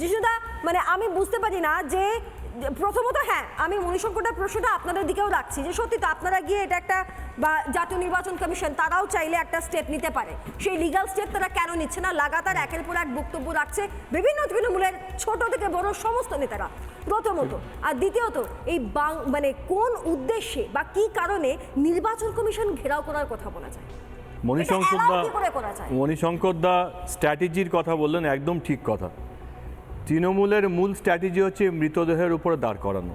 যিশুদা মানে আমি বুঝতে পারি না যে প্রথমত হ্যাঁ আমি মণিশঙ্করটার প্রশ্নটা আপনাদের দিকেও রাখছি যে সত্যি তো আপনারা গিয়ে এটা একটা বা জাতীয় নির্বাচন কমিশন তারাও চাইলে একটা স্টেপ নিতে পারে। সেই লিগাল স্টেপ তারা কেন নিচ্ছে না? লাগাতার একের পর এক বক্তব্য রাখছে বিভিন্ন তৃণমূলের ছোট থেকে বড় সমস্ত নেতারা। প্রথমত। আর দ্বিতীয়ত এই বাং মানে কোন উদ্দেশ্যে বা কি কারণে নির্বাচন কমিশন ঘেরাও করার কথা বলা যায়? মণিশঙ্কর দা? মণিশঙ্কর দা স্ট্র্যাটেজির কথা বললেন একদম ঠিক কথা। তৃণমূলের মূল স্ট্র্যাটেজি হচ্ছে মৃতদেহের উপরে দাঁড় করানো।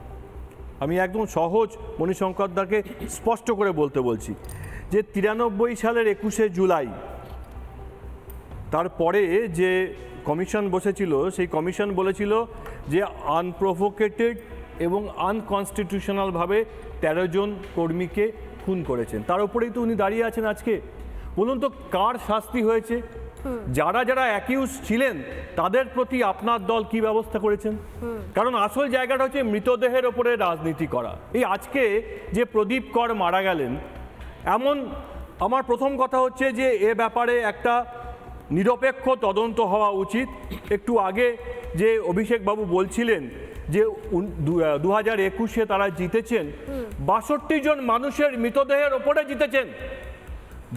আমি একদম সহজ মণিশঙ্কর দাকে স্পষ্ট করে বলতে বলছি যে তিরানব্বই সালের একুশে জুলাই, তারপরে যে কমিশন বসেছিল, সেই কমিশন বলেছিল যে আনপ্রভোকেটেড এবং আনকনস্টিটিউশনালভাবে তেরো জন কর্মীকে খুন করেছেন। তার উপরেই তো উনি দাঁড়িয়ে আছেন আজকে। বলুন তো কার শাস্তি হয়েছে? যারা যারা অ্যাকিউজ ছিলেন তাদের প্রতি আপনার দল কি ব্যবস্থা করেছেন? কারণ আসল জায়গাটা হচ্ছে মৃতদেহের ওপরে রাজনীতি করা। এই আজকে যে প্রদীপ কর মারা গেলেন এমন আমার প্রথম কথা হচ্ছে যে এ ব্যাপারে একটা নিরপেক্ষ তদন্ত হওয়া উচিত। একটু আগে যে অভিষেক বাবু বলছিলেন যে দু হাজার একুশে তারা জিতেছেন। বাষট্টি জন মানুষের মৃতদেহের ওপরে জিতেছেন।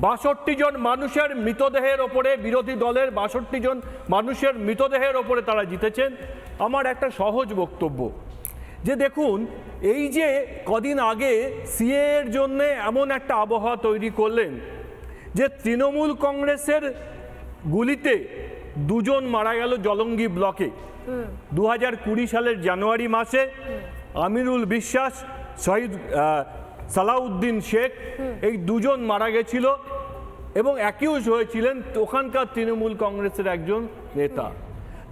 বাষট্টি জন মানুষের মৃতদেহের ওপরে বিরোধী দলের বাষট্টি জন মানুষের মৃতদেহের ওপরে তারা জিতেছেন। আমার একটা সহজ বক্তব্য। যে দেখুন এই যে কদিন আগে সিএ এর জন্য এমন একটা আবহাওয়া তৈরি করলেন যে তৃণমূল কংগ্রেসের গুলিতে দুজন মারা গেল জলঙ্গি ব্লকে। দু হাজার কুড়ি সালের জানুয়ারি মাসে আমিরুল বিশ্বাস শহীদ সালাউদ্দিন শেখ এই দুজন মারা গেছিল এবং অ্যাকিউজ হয়েছিলেন ওখানকার তৃণমূল কংগ্রেসের একজন নেতা।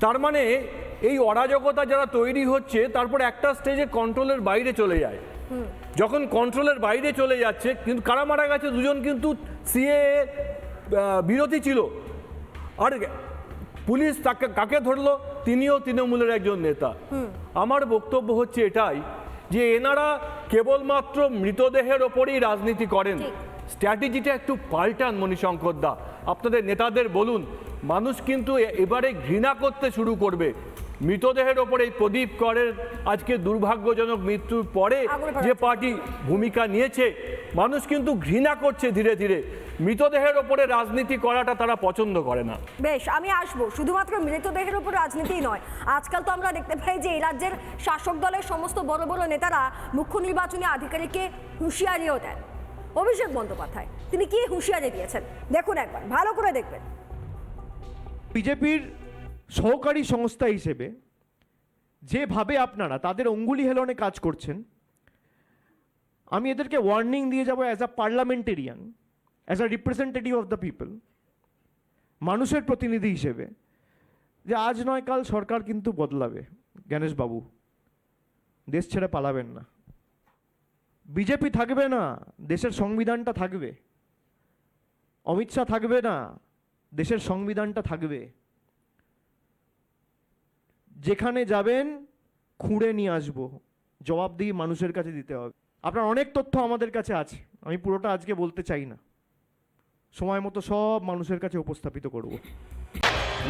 তার মানে এই অরাজকতা যারা তৈরি হচ্ছে তারপর একটা স্টেজে কন্ট্রোলের বাইরে চলে যায়। যখন কন্ট্রোলের বাইরে চলে যাচ্ছে কিন্তু কারা মারা গেছে দুজন কিন্তু সিএ বিরোধী ছিল। আর পুলিশ তাকে কাকে ধরলো? তিনিও তৃণমূলের একজন নেতা। আমার বক্তব্য হচ্ছে এটাই যে এনারা কেবলমাত্র মৃতদেহের ওপরেই রাজনীতি করেন। স্ট্র্যাটেজিটা একটু পাল্টান মণিশঙ্কর দা। আপনাদের নেতাদের বলুন মানুষ কিন্তু এবারে ঘৃণা করতে শুরু করবে। মৃতদেহের ওপরে এই প্রদীপ করের আজকে দুর্ভাগ্যজনক মৃত্যুর পরে যে। পার্টি ভূমিকা নিয়েছে মানুষ কিন্তু ঘৃণা করছে ধীরে ধীরে। মৃতদেহের ওপরে রাজনীতি করাটা তারা পছন্দ করে না। বেশ আমি আসব। শুধুমাত্র মৃতদেহের উপর রাজনীতি নয়। আজকাল তো আমরা দেখতে পাই যে এই রাজ্যের শাসক দলের সমস্ত বড় বড় নেতারা মুখ্য নির্বাচনী আধিকারিককে হুঁশিয়ারিও দেন। অভিষেক বন্দ্যোপাধ্যায় তিনি কি হুঁশিয়ারি দিয়েছেন? দেখুন একবার ভালো করে দেখবেন। বিজেপির সহকারী সংস্থা হিসেবে যেভাবে আপনারা তাদের অঙ্গুলি হেলনে কাজ করছেন আমি এদেরকে ওয়ার্নিং দিয়ে যাব as a parliamentarian as a representative of the people মানুষের প্রতিনিধি হিসেবে, যে আজ নয়, কাল সরকার কিন্তু বদলাবে। গণেশবাবু, দেশ ছেড়ে পালাবেন না। বিজেপি থাকবে না, দেশের সংবিধানটা থাকবে। অমিত শাহ থাকবে না, দেশের সংবিধানটা থাকবে। যেখানে যাবেন, খুঁড়ে নিয়ে আসব। জবাবদিহি মানুষের কাছে দিতে হবে। আপনার অনেক তথ্য আমাদের কাছে আছে। আমি পুরোটা আজকে বলতে চাই না। সময় মতো সব মানুষের কাছে উপস্থাপিত করব।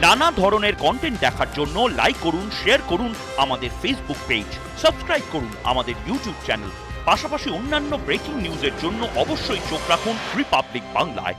নানা ধরনের কন্টেন্ট দেখার জন্য লাইক করুন শেয়ার করুন আমাদের ফেসবুক পেজ সাবস্ক্রাইব করুন আমাদের ইউটিউব চ্যানেল পাশাপাশি অন্যান্য ব্রেকিং নিউজের জন্য অবশ্যই চোখ রাখুন রিপাবলিক বাংলায়